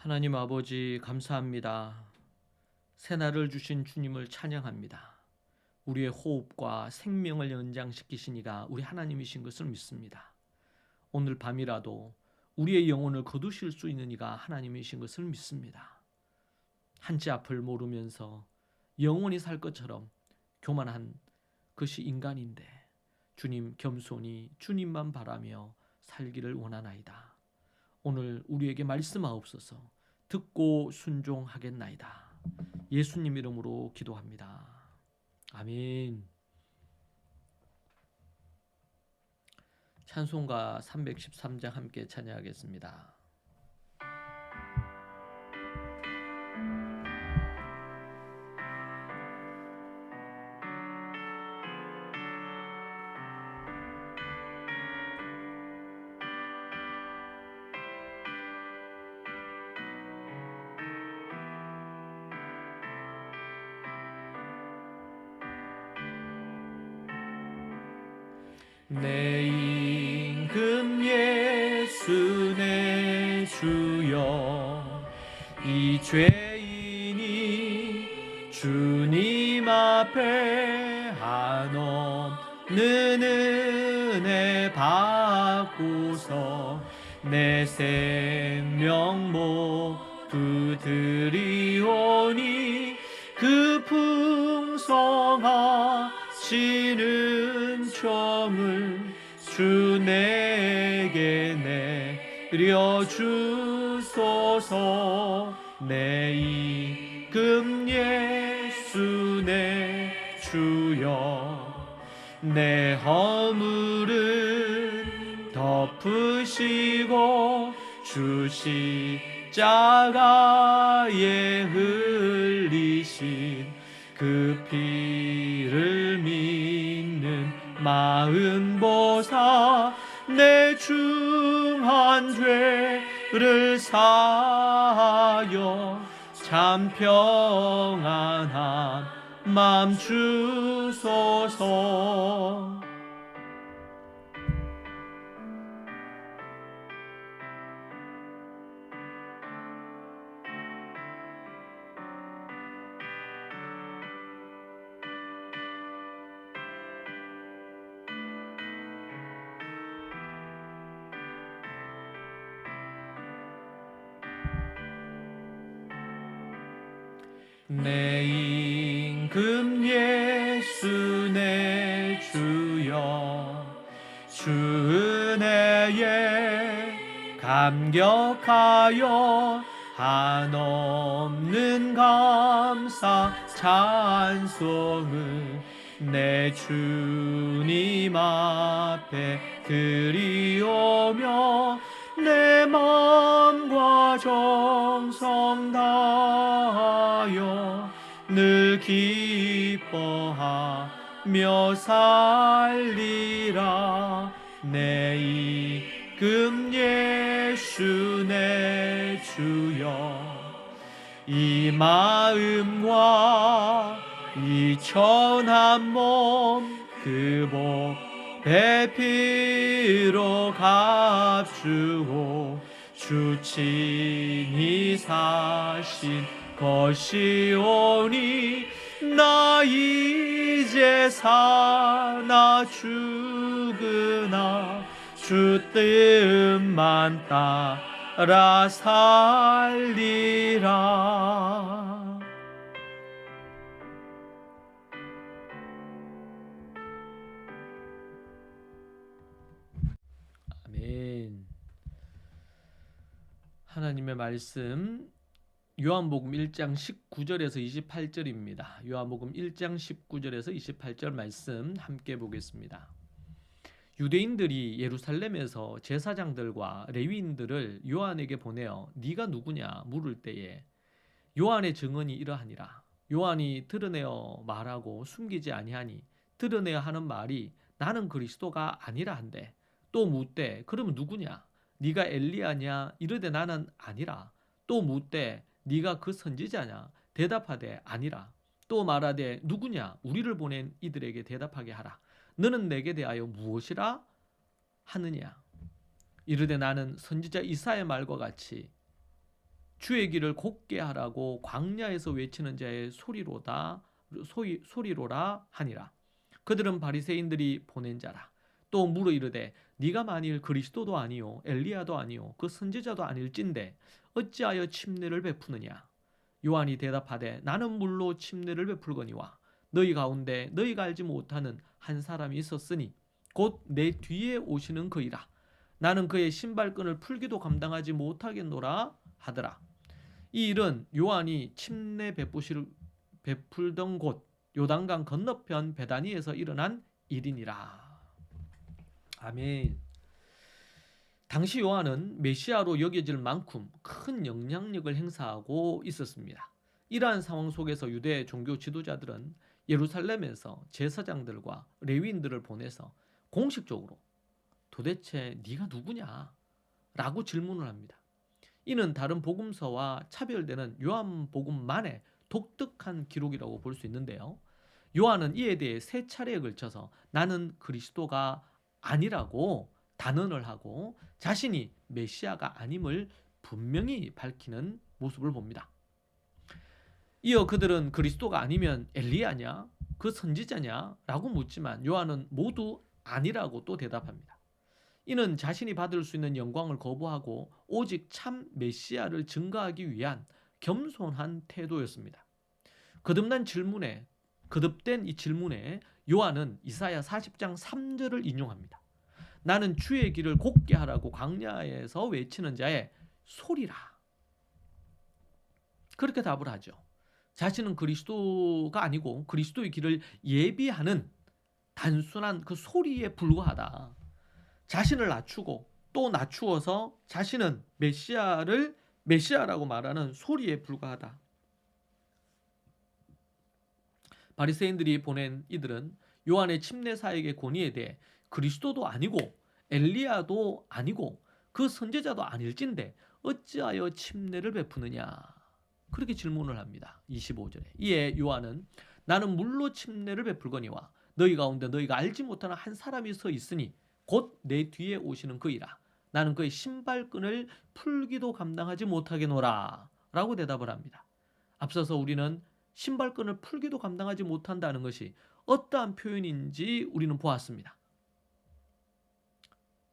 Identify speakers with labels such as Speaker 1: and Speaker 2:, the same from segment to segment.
Speaker 1: 하나님 아버지 감사합니다. 새날을 주신 주님을 찬양합니다. 우리의 호흡과 생명을 연장시키시니가 우리 하나님이신 것을 믿습니다. 오늘 밤이라도 우리의 영혼을 거두실 수 있는 이가 하나님이신 것을 믿습니다. 한치 앞을 모르면서 영원히 살 것처럼 교만한 것이 인간인데 주님 겸손히 주님만 바라며 살기를 원하나이다. 오늘 우리에게 말씀하옵소서 듣고 순종하겠나이다. 예수님 이름으로 기도합니다. 아멘. 찬송가 313장 함께 찬양하겠습니다. 내 임금 예수 내 주여 이 죄인이 주님 앞에 한없는 은혜 받고서 내 생명 모두 드리오니 그 풍성하시는 점을 주 내게 내려 주소서. 내 이금 예수 내 주여. 내 허물은 덮으시고 주시 십자가에 흘리신 그 피를 믿는 마음 보사 내 중한 죄를 사하여 참 평안한 맘 주소서 내 임금 예수 내 주여. 주 은혜에 감격하여 한없는 감사 찬송을 내 주님 앞에 드리오며 내 마음과 정성 다하여 늘 기뻐하며 살리라. 내 이금 예수 내 주여. 이 마음과 이 천한 몸 그 복 배피로 값주고 주친이 사신 것이오니 나 이제 사나 죽으나 주 뜻만 따라 살리라 하나님의 말씀 요한복음 1장 19절에서 28절입니다. 요한복음 1장 19절에서 28절 말씀 함께 보겠습니다. 유대인들이 예루살렘에서 제사장들과 레위인들을 요한에게 보내어 네가 누구냐 물을 때에 요한의 증언이 이러하니라. 요한이 드러내어 말하고 숨기지 아니하니 드러내야 하는 말이 나는 그리스도가 아니라 한데 또 묻되 그러면 누구냐? 네가 엘리야냐? 이르되 나는 아니라. 또 묻되 네가 그 선지자냐? 대답하되 아니라. 또 말하되 누구냐? 우리를 보낸 이들에게 대답하게 하라. 너는 내게 대하여 무엇이라 하느냐? 이르되 나는 선지자 이사의 말과 같이 주의 길을 곱게 하라고 광야에서 외치는 자의 소리로다 소리, 소리로라 하니라. 그들은 바리새인들이 보낸 자라 또 물어 이르되 네가 만일 그리스도도 아니요 엘리야도 아니요 그 선지자도 아닐진데 어찌하여 침례를 베푸느냐? 요한이 대답하되 나는 물로 침례를 베풀거니와 너희 가운데 너희가 알지 못하는 한 사람이 있었으니 곧 내 뒤에 오시는 그이라. 나는 그의 신발끈을 풀기도 감당하지 못하겠노라 하더라. 이 일은 요한이 침례 베푸실 베풀던 곳 요단강 건너편 베다니에서 일어난 일이니라. 아멘. 당시 요한은 메시아로 여겨질 만큼 큰 영향력을 행사하고 있었습니다. 이러한 상황 속에서 유대 종교 지도자들은 예루살렘에서 제사장들과 레위인들을 보내서 공식적으로 도대체 네가 누구냐? 라고 질문을 합니다. 이는 다른 복음서와 차별되는 요한복음만의 독특한 기록이라고 볼 수 있는데요. 요한은 이에 대해 세 차례에 걸쳐서 나는 그리스도가 아니라고 단언을 하고 자신이 메시아가 아님을 분명히 밝히는 모습을 봅니다. 이어 그들은 그리스도가 아니면 엘리야냐? 그 선지자냐? 라고 묻지만 요한은 모두 아니라고 또 대답합니다. 이는 자신이 받을 수 있는 영광을 거부하고 오직 참 메시아를 증거하기 위한 겸손한 태도였습니다. 거듭난 질문에 거듭된 이 질문에 요한은 이사야 40장 3절을 인용합니다. 나는 주의 길을 곱게 하라고 광야에서 외치는 자의 소리라. 그렇게 답을 하죠. 자신은 그리스도가 아니고 그리스도의 길을 예비하는 단순한 그 소리에 불과하다. 자신을 낮추고 또 낮추어서 자신은 메시아를 메시아라고 말하는 소리에 불과하다. 바리새인들이 보낸 이들은 요한의 침례 사역의 권위에 대해 그리스도도 아니고 엘리야도 아니고 그 선제자도 아닐진데 어찌하여 침례를 베푸느냐 그렇게 질문을 합니다. 25절에 이에 요한은 나는 물로 침례를 베풀거니와 너희 가운데 너희가 알지 못하는 한 사람이 서 있으니 곧 내 뒤에 오시는 그이라 나는 그의 신발끈을 풀기도 감당하지 못하겠노라 라고 대답을 합니다. 앞서서 우리는 신발끈을 풀기도 감당하지 못한다는 것이 어떠한 표현인지 우리는 보았습니다.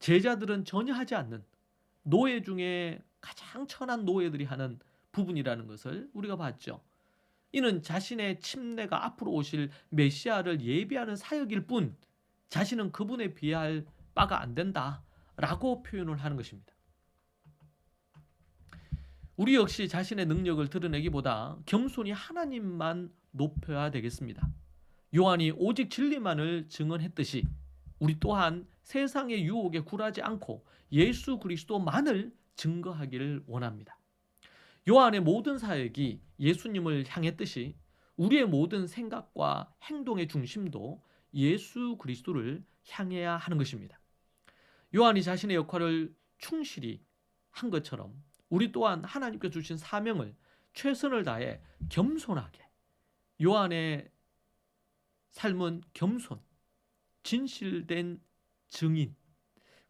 Speaker 1: 제자들은 전혀 하지 않는 노예 중에 가장 천한 노예들이 하는 부분이라는 것을 우리가 봤죠. 이는 자신의 침례가 앞으로 오실 메시아를 예비하는 사역일 뿐 자신은 그분에 비할 바가 안 된다라고 표현을 하는 것입니다. 우리 역시 자신의 능력을 드러내기보다 겸손히 하나님만 높여야 되겠습니다. 요한이 오직 진리만을 증언했듯이 우리 또한 세상의 유혹에 굴하지 않고 예수 그리스도만을 증거하기를 원합니다. 요한의 모든 사역이 예수님을 향했듯이 우리의 모든 생각과 행동의 중심도 예수 그리스도를 향해야 하는 것입니다. 요한이 자신의 역할을 충실히 한 것처럼 우리 또한 하나님께 주신 사명을 최선을 다해 겸손하게 요한의 삶은 겸손, 진실된 증인,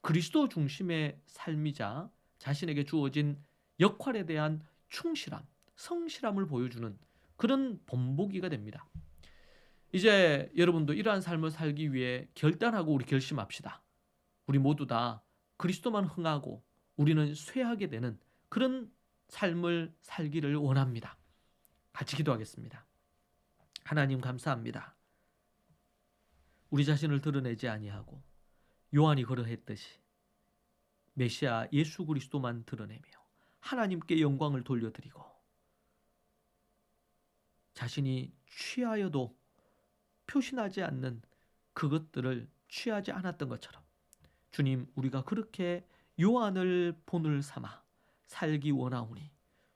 Speaker 1: 그리스도 중심의 삶이자 자신에게 주어진 역할에 대한 충실함, 성실함을 보여주는 그런 본보기가 됩니다. 이제 여러분도 이러한 삶을 살기 위해 결단하고 우리 결심합시다. 우리 모두 다 그리스도만 흥하고 우리는 쇠하게 되는 그런 삶을 살기를 원합니다. 같이 기도하겠습니다. 하나님 감사합니다. 우리 자신을 드러내지 아니하고 요한이 그러했듯이 메시아 예수 그리스도만 드러내며 하나님께 영광을 돌려드리고 자신이 취하여도 표신하지 않는 그것들을 취하지 않았던 것처럼 주님 우리가 그렇게 요한을 본을 삼아 살기 원하오니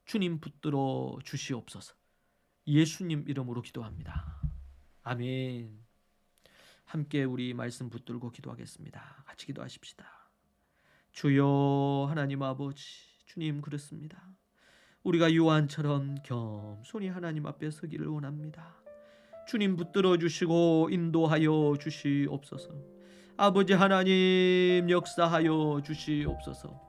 Speaker 1: 주님 붙들어 주시옵소서. 예수님 이름으로 기도합니다. 아멘. 함께 우리 말씀 붙들고 기도하겠습니다. 같이 기도하십시다. 주여 하나님 아버지 주님 그렇습니다. 우리가 요한처럼 겸손히 하나님 앞에 서기를 원합니다. 주님 붙들어 주시고 인도하여 주시옵소서. 아버지 하나님 역사하여 주시옵소서.